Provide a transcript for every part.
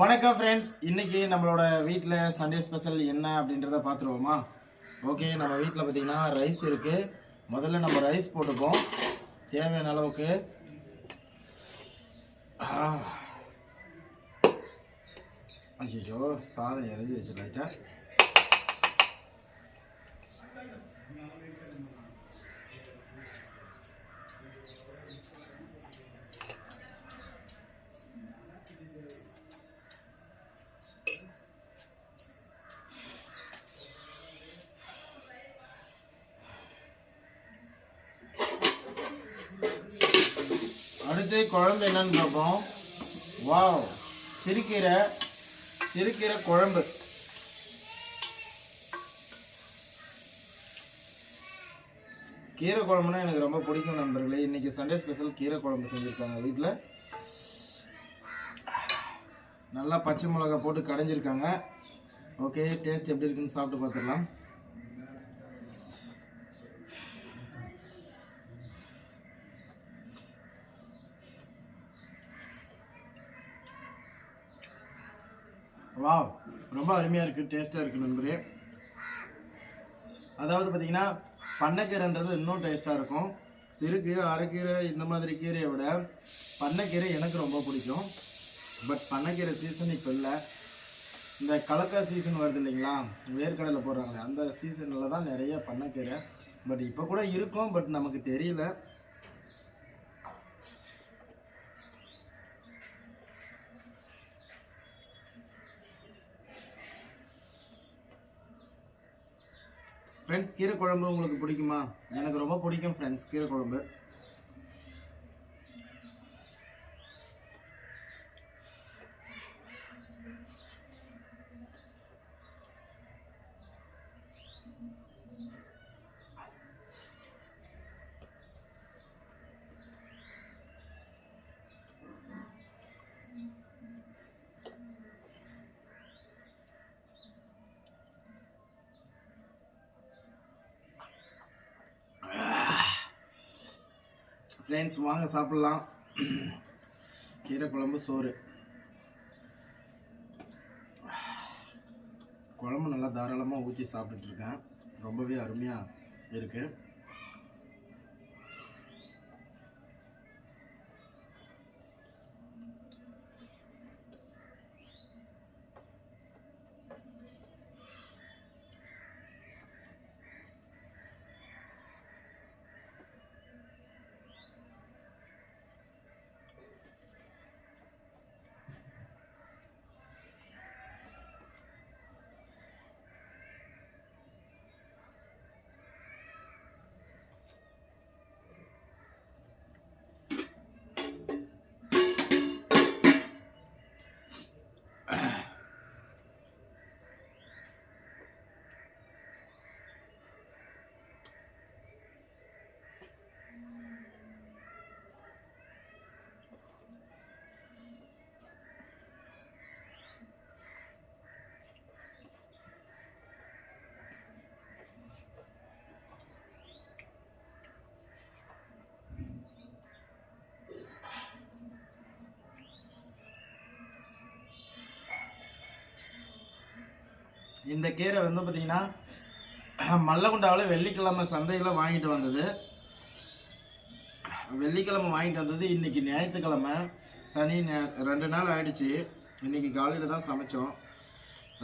வணக்கம் ஃப்ரெண்ட்ஸ் இன்னைக்கு நம்மளோட வீட்டில் சண்டே ஸ்பெஷல் என்ன அப்படின்றத பார்த்துருவோமா? ஓகே நம்ம வீட்டில் பார்த்தீங்கன்னா ரைஸ் இருக்குது முதல்ல நம்ம ரைஸ் போட்டுப்போம். தேவையான அளவுக்கு. ஐயோ சாதம் இறஞ்சிருச்சு லைட்டாக அடுத்து குழம்பு என்னன்னு பார்ப்போம். வாவ். சிறுக்கீரை சிறுக்கீரை குழம்பு. கீரை குழம்புனா எனக்கு ரொம்ப பிடிக்கும் நண்பர்களே. இன்னைக்கு சண்டே ஸ்பெஷல் கீரை குழம்பு செஞ்சுருக்காங்க வீட்டில் நல்லா பச்சை மிளகா போட்டு கடைஞ்சிருக்காங்க. ஓகே டேஸ்ட் எப்படி இருக்குன்னு சாப்பிட்டு பார்த்துடலாம். வாவ். ரொம்ப அருமையாக இருக்குது டேஸ்ட்டாக இருக்குது நண்பரே. அதாவது பார்த்தீங்கன்னா பண்ணைக்கீரைன்றது இன்னும் டேஸ்ட்டாக இருக்கும். சிறுகீரை அரைக்கீரை இந்த மாதிரி கீரையை விட பண்ணைக்கீரை எனக்கு ரொம்ப பிடிக்கும். பட் பண்ணைக்கீரை சீசன் இப்போ இல்லை. இந்த கலக்கா சீசன் வருது இல்லைங்களா? வேர்க்கடலை போடுறாங்களே அந்த சீசனில் தான் நிறைய பண்ணைக்கீரை. பட் இப்போ கூட இருக்கும் பட் நமக்கு தெரியல. ஃப்ரெண்ட்ஸ் கீரை குழம்பு உங்களுக்கு பிடிக்குமா? எனக்கு ரொம்ப பிடிக்கும் ஃப்ரெண்ட்ஸ் கீரை குழம்பு. ஃப்ரெண்ட்ஸ் வாங்க சாப்பிட்லாம். கீரை குழம்பு சோறு. குழம்பு நல்லா தாராளமாக ஊற்றி சாப்பிட்டுட்ருக்கேன் ரொம்பவே அருமையாக இருக்குது இந்த கீரை வந்து பார்த்தீங்கன்னா மல்லகுண்டாவில் வெள்ளிக்கிழமை சந்தையில் வாங்கிட்டு வந்தது. வெள்ளிக்கிழமை வாங்கிட்டு வந்தது. இன்னைக்கு ஞாயிற்றுக்கிழமை. சனி ரெண்டு நாள் ஆகிடுச்சி இன்னைக்கு காலையில் தான் சமைச்சோம்.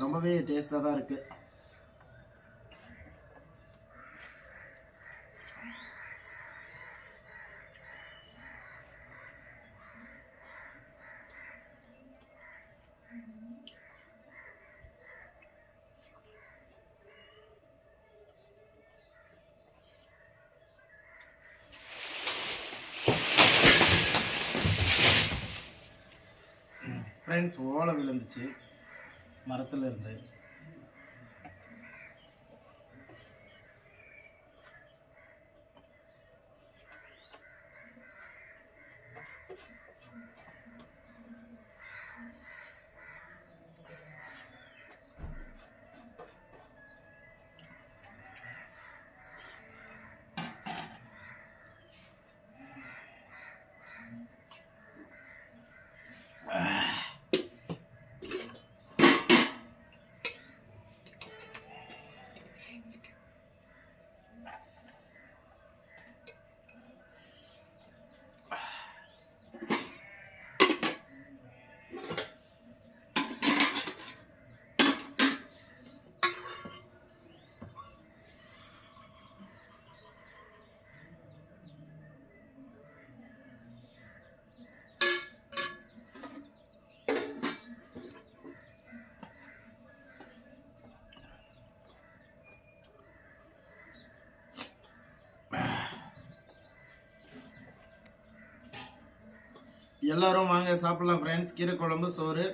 ரொம்பவே டேஸ்ட்டாக தான் இருக்குது கரண்ட் ஓலை விழுந்துச்சு. மரத்தில் இருந்து. எல்லாரும் வாங்க சாப்பிடலாம் ஃப்ரெண்ட்ஸ் கீரை குழம்பு சோறு.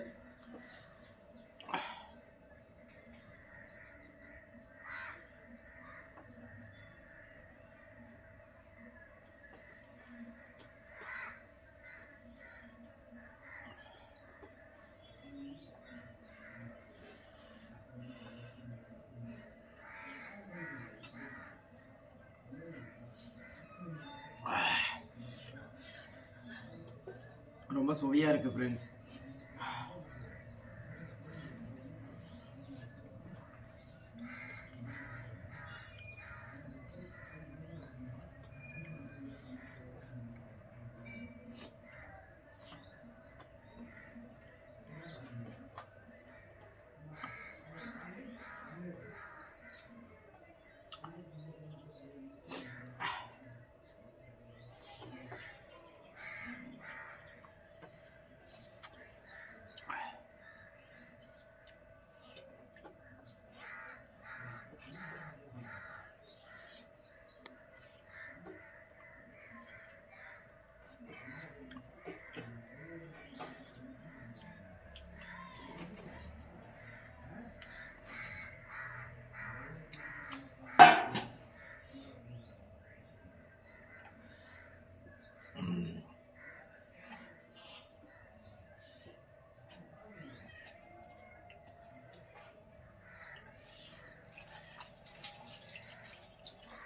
ரொம்ப சுவையாக இருக்குது ஃப்ரெண்ட்ஸ்